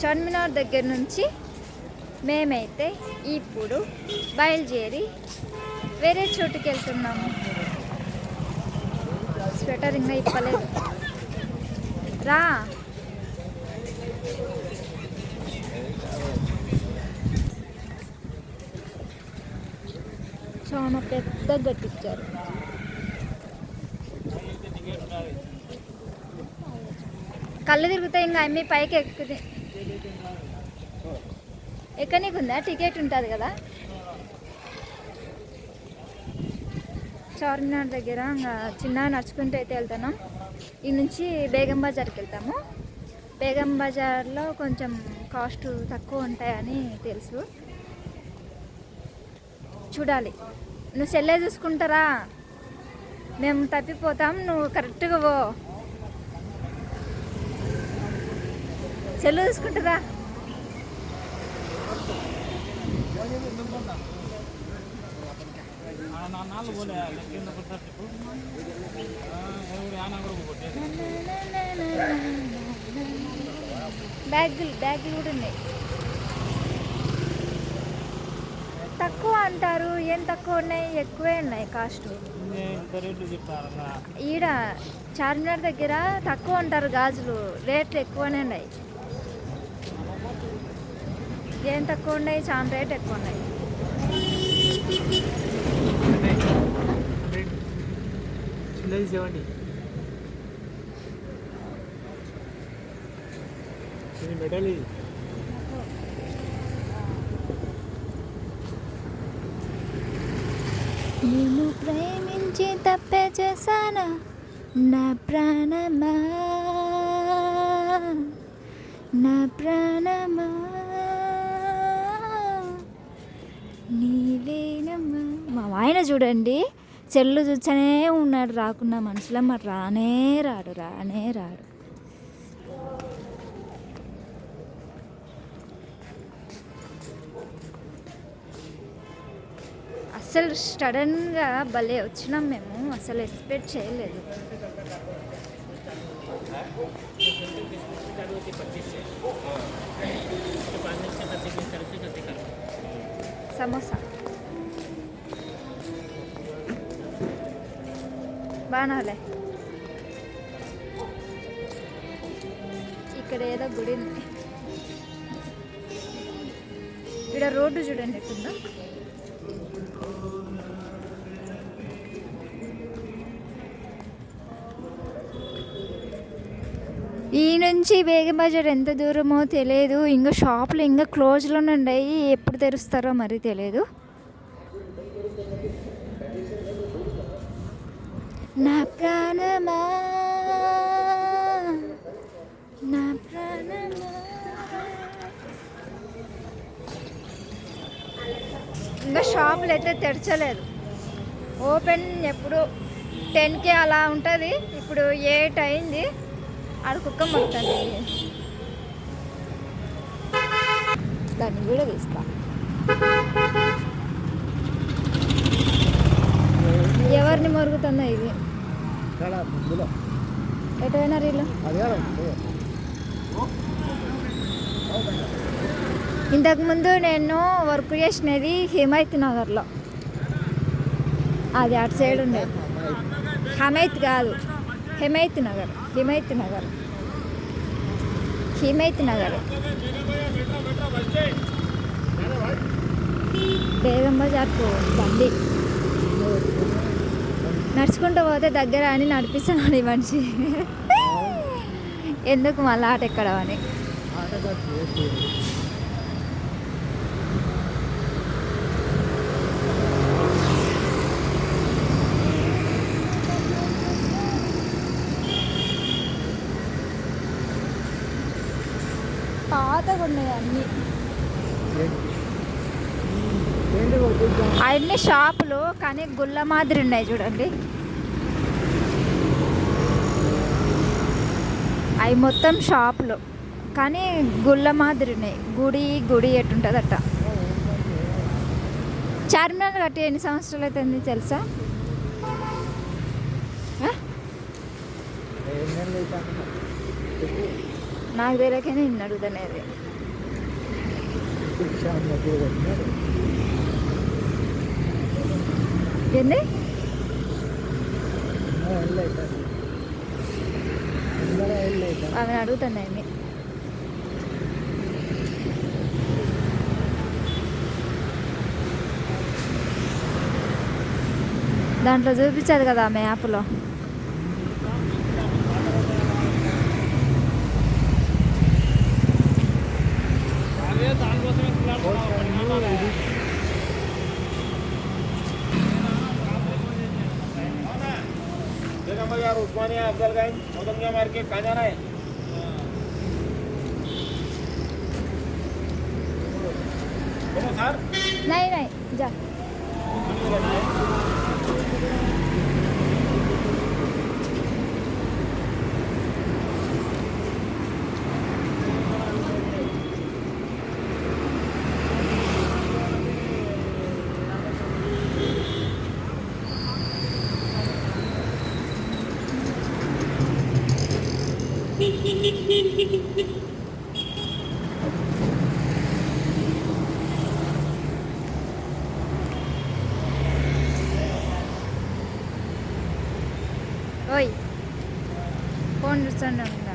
చార్మినార్ దగ్గర నుంచి మేమైతే ఇప్పుడు బయలుదేరి వేరే చోటుకి వెళ్తున్నాము. స్వెటర్ ఇంకా ఇప్పలేదు. రా. చాలా పెద్ద గట్టిచ్చారు కళ్ళు తిరుగుతాయి ఇంకా అమ్మి పైకి ఎక్కడికి ఉందా? టికెట్ ఉంటుంది కదా? చార్మినార్ దగ్గర చిన్న నడుచుకుంటూ అయితే వెళ్తున్నాం. ఈ నుంచి బేగం బజార్కి వెళ్తాము. బేగం బజార్లో కొంచెం కాస్ట్ తక్కువ ఉంటాయని తెలుసు. చూడాలి. నువ్వు సెల్లే చూసుకుంటారా? మేము తప్పిపోతాం నువ్వు కరెక్ట్గా పో. సెల్లు చూసుకుంటారా? బ్యాగ్లు కూడా బ్యాగులు బ్యాగులు కూడా ఉన్నాయి. తక్కువ అంటారు ఏం తక్కువ ఉన్నాయి? ఎక్కువే ఉన్నాయి కాస్ట్. ఈడ చార్మినార్ దగ్గర తక్కువ అంటారు గాజులు రేట్లు ఎక్కువనే ఉన్నాయి. ఏం తక్కువ ఉన్నాయి? చాలా రేట్ ఎక్కువ ఉన్నాయి. ఇది నేను ప్రేమించి తప్పే చేశానా నా ప్రాణమా? నా ప్రాణమా? నీవేనమ్మా. మా ఆయన చూడండి చెల్లు చూచనే ఉన్నాడు రాకుండా మనుషుల మరి రానే రాడు రానే రాడు. అసలు సడన్గా భలే వచ్చినాం మేము అసలు ఎక్స్పెక్ట్ చేయలేదు. సమోసా బాగాలే ఇక్కడ ఏదో గుడి ఉంది ఇక్కడ రోడ్డు చూడండి ఎట్టుందో ఈ నుంచి బేగం బజార్ ఎంత దూరమో తెలియదు ఇంకా షాపులు ఇంకా క్లోజ్లోనే ఉన్నాయి ఎప్పుడు తెరుస్తారో మరి తెలియదు నా ప్రాణమా? నా ప్రాణమా? ఇంకా షాపులు అయితే తెరచలేదు. ఓపెన్ ఎప్పుడు టెన్కి అలా ఉంటుంది. ఇప్పుడు ఎయిట్ అయింది. ఆడ కుక్క మొత్తుంది దాన్ని కూడా తీస్తా. ఎవరిని మొరుగుతుందో ఇది? ఎటైనా రీళ్ళు ఇంతకుముందు నేను వర్క్ చేసినది హిమైత్ నగర్లో. అది అటు సైడ్ ఉండేది. హమైత్ కాదు. హిమైత్ నగర్ హిమైత్ నగర్. హిమైత్ నగర్. బేగం బజార్కు బండి. నడుచుకుంటూ పోతే దగ్గర అని నడిపిస్తున్నాడు ఈ మనిషి. ఎందుకు మళ్ళీ ఆట ఎక్కడం అని ఉన్నాయి అన్నీ? అన్ని షాపులు కానీ గుళ్ళ మాదిరి ఉన్నాయి చూడండి. అవి మొత్తం షాపులు కానీ గుళ్ళ మాదిరి ఉన్నాయి. గుడి గుడి ఎట్టుంటుందట చార్మినార్ కట్టి ఎన్ని సంవత్సరాలు అవుతుంది తెలుసా? నాకు తెలియకనే నిన్ను అడుగుతానేది. ఏంది? ఆమె అడుగుతున్నాయి దాంట్లో చూపించదు కదా ఆమె యాప్లో. यार उस्मानिया अफजलगंज मौदंगिया मार्केट कहाँ जाना है नहीं नहीं जा। Oy. Phone return number.